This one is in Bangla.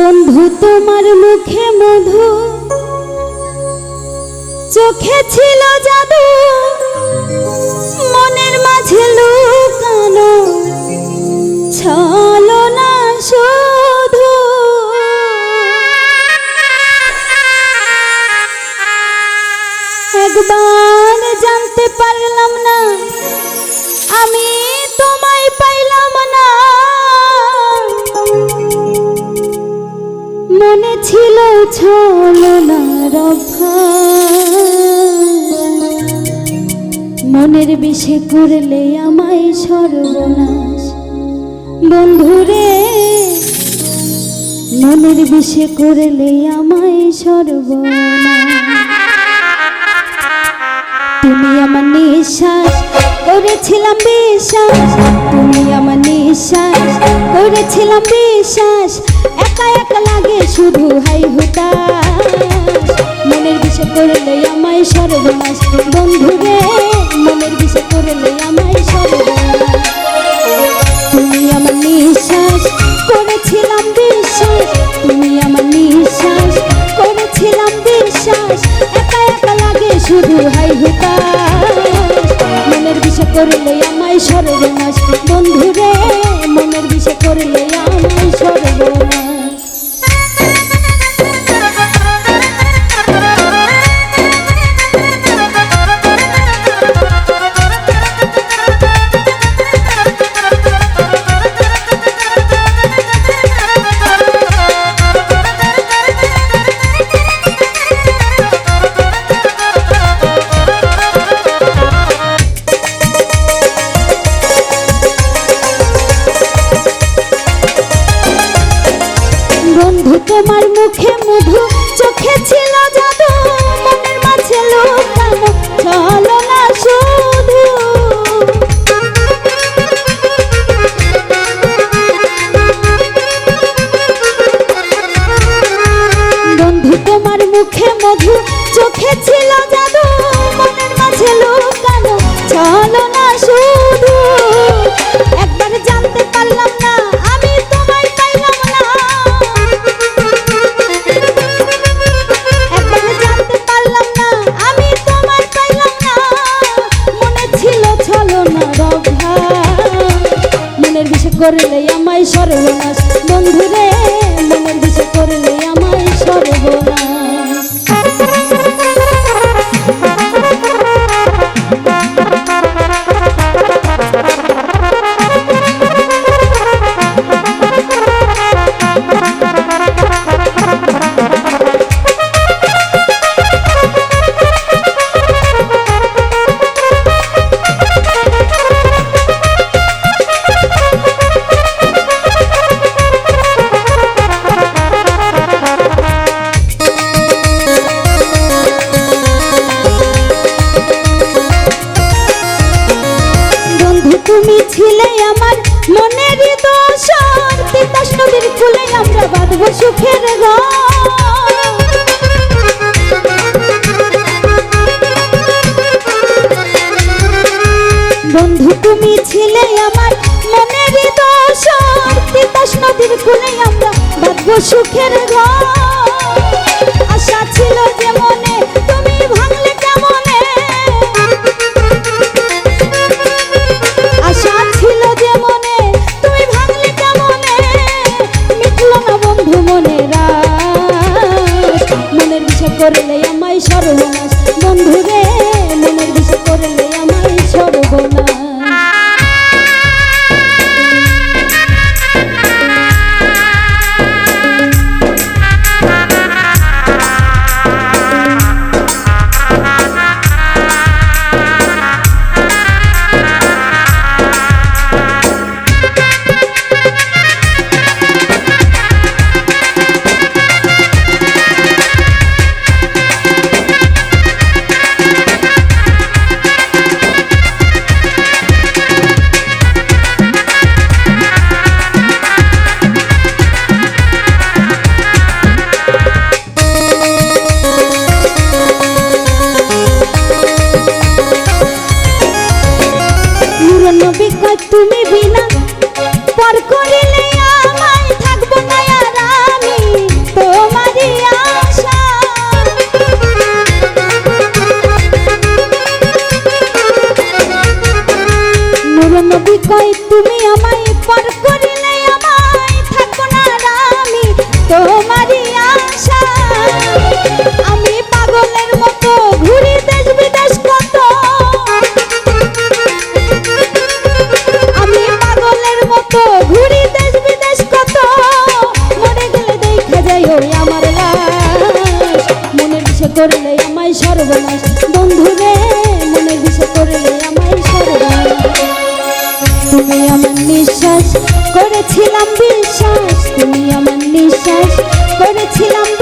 বন্ধু তোমার মুখে মধু। চোখে ছিল জাদু, মনের মাঝে লুকানো। না শুধু। একবার জানতে পারলাম না, আমি মনে ছিল ছলনার মনের বিষে করলে আমায় সর্বনাশ। বন্ধুরে, মনের বিষে করলে আমায় সর্বনাশ। তুমি আমার নিঃশ্বাস করেছিলাম বিশ্বাস। তুমি আমার নিঃশ্বাস করেছিলাম বিশ্বাস। একা একা লাগে শুধু হাই হুতাশ মনের বিষে করলে আমায় সর্বনাশ। বন্ধুরে মনের বিষে করলে আমায় সর্বনাশ। তুমি আমার নিঃশ্বাস করেছিলাম বিশ্বাস। তুমি আমার নিঃশ্বাস করেছিলাম বিশ্বাস। একা একা লাগে শুধু হাই হুতাশ মনের বিষে করলে আমায় সর্বনাশ। বন্ধুরে মনের তোমার মুখে করলে আমায় সর্বনাশ। বন্ধুরে তুমি ছিলে আমার মনের দোষর তিতাস নদীর ফুলে আমরা বাঁধবো সুখের বন্ধু, তুমি ছিলে আমার মনের দোষর তিতাস নদীর ফুলে আমরা বাঁধবো সুখের ঘর। আপন করি। করেছিলাম বিশ্বাস তুমি আমার নিঃশ্বাস করেছিলাম